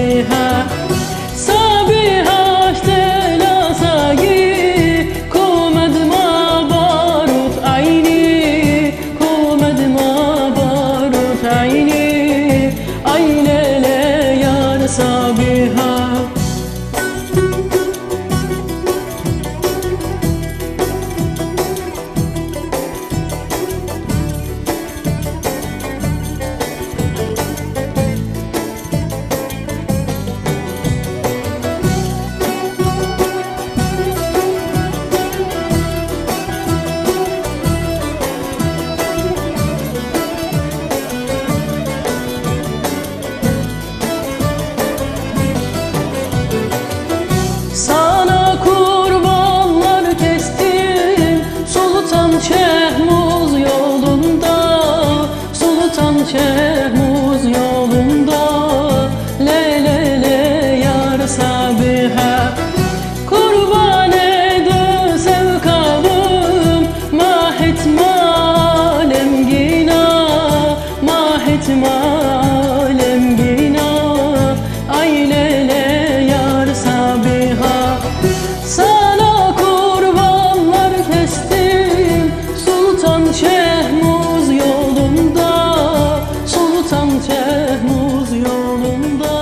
Sabiha Sabiha la sagi ma barut ayni Komad ma barut ayni Aynele yar Sabiha. geçer yolunda